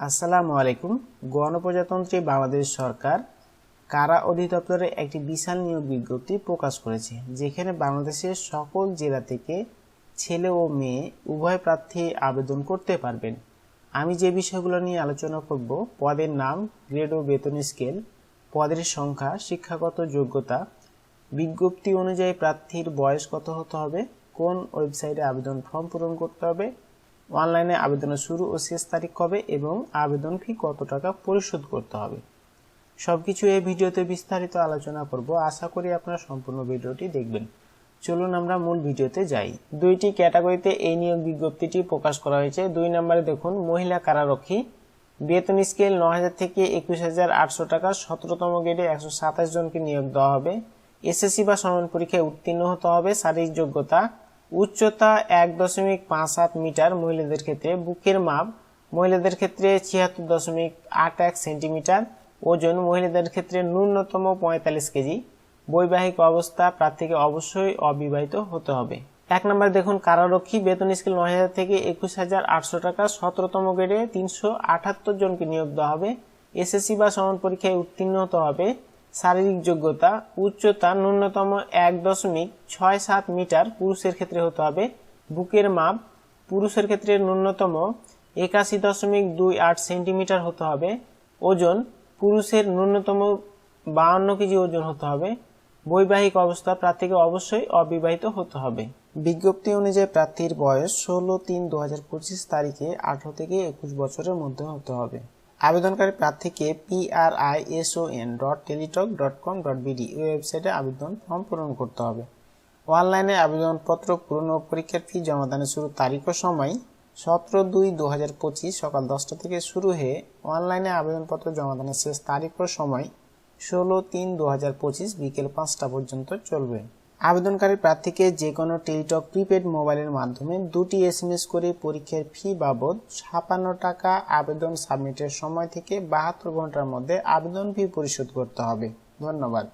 আসসালামু আলাইকুম। গণপ্রজাতন্ত্রী বাংলাদেশ সরকার কারা অধিদপ্তরে একটি বিশাল নিয়োগ বিজ্ঞপ্তি প্রকাশ করেছে, যেখানে বাংলাদেশের সকল জেলা থেকে ছেলে ও মেয়ে উভয় প্রার্থী আবেদন করতে পারবেন। আমি যে বিষয়গুলো নিয়ে আলোচনা করব, পদের নাম, গ্রেড ও বেতন স্কেল, পদের সংখ্যা, শিক্ষাগত যোগ্যতা, বিজ্ঞপ্তি অনুযায়ী প্রার্থীর বয়স কত হতে হবে, কোন ওয়েবসাইটে আবেদন ফর্ম পূরণ করতে হবে অনলাইনে আবেদনের শুরু ও শেষ তারিখ কবে এবং আবেদন ফি কত টাকা পরিশোধ করতে হবে? সবকিছু এই ভিডিওতে বিস্তারিত আলোচনা করব। আশা করি আপনারা সম্পূর্ণ ভিডিওটি দেখবেন। চলুন আমরা মূল ভিডিওতে যাই। দুইটি ক্যাটাগরিতে এই নিয়োগ বিজ্ঞপ্তিটি প্রকাশ করা হয়েছে। দুই নম্বরে দেখুন, মহিলা কারারক্ষী। বেতন স্কেল ন হাজার থেকে একুশ হাজার আটশো টাকা। সতেরোতম গ্রেডে একশো সাতাশ জনকে নিয়োগ দেওয়া হবে। এসএসসি বা সমান পরীক্ষায় উত্তীর্ণ হতে হবে। শারীরিক যোগ্যতা উচ্চতা এক দশমিক পাঁচ সাত মিটার মহিলাদের ক্ষেত্রে, বুকের মাপ মহিলাদের ক্ষেত্রে ছিয়াত্তর দশমিক আট এক সেন্টিমিটার, ওজন মহিলাদের ক্ষেত্রে ন্যূনতম পঁয়তাল্লিশ কেজি। বৈবাহিক অবস্থা প্রার্থীকে অবশ্যই অবিবাহিত হতে হবে। এক নম্বর দেখুন, কারারক্ষী বেতন স্কেল নয় হাজার থেকে একুশ হাজার আটশো টাকা, সতেরোতম গ্রেডে তিনশো আটাত্তর জনকে নিয়োগ দেওয়া হবে। এসএসসি বা সমান পরীক্ষায় উত্তীর্ণ হতে হবে। শারীরিক যোগ্যতা উচ্চতা ন্যূনতম এক দশমিক ছয় সাত মিটার পুরুষের ক্ষেত্রে হতে হবে। বুকের মাপ পুরুষের ক্ষেত্রে ন্যূনতম একাশি দশমিক দুই আট সেন্টিমিটার হতে হবে। ওজন পুরুষের ন্যূনতম বাহান্ন কেজি ওজন হতে হবে। বৈবাহিক অবস্থা প্রার্থীকে অবশ্যই অবিবাহিত হতে হবে। বিজ্ঞপ্তি অনুযায়ী প্রার্থীর বয়স ষোলো তিন দু হাজার পঁচিশ তারিখে আঠারো থেকে একুশ বছরের মধ্যে হতে হবে। আবেদনকারী প্রার্থীকে P R I S O N dot Teletalk dot com dot BD এই ওয়েবসাইটে আবেদন ফর্ম পূরণ করতে হবে। অনলাইনে আবেদনপত্র পূরণ ও পরীক্ষার ফি জমাদানের শুরু তারিখ ও সময় সতেরো দুই দু হাজার পঁচিশ সকাল দশটা থেকে শুরু হয়ে অনলাইনে আবেদনপত্র জমাদানের শেষ তারিখ ও সময় ষোলো তিন দু হাজার পঁচিশ বিকেল পাঁচটা পর্যন্ত চলবে। আবেদনকারী প্রার্থীকে যে কোনো টেলিটক প্রিপেড মোবাইলের মাধ্যমে দুটি এসএমএস করে পরীক্ষার ফি বাবদ ছাপান্ন টাকা আবেদন সাবমিটের সময় থেকে বাহাত্তর ঘণ্টার মধ্যে আবেদন ফি পরিশোধ করতে হবে। ধন্যবাদ।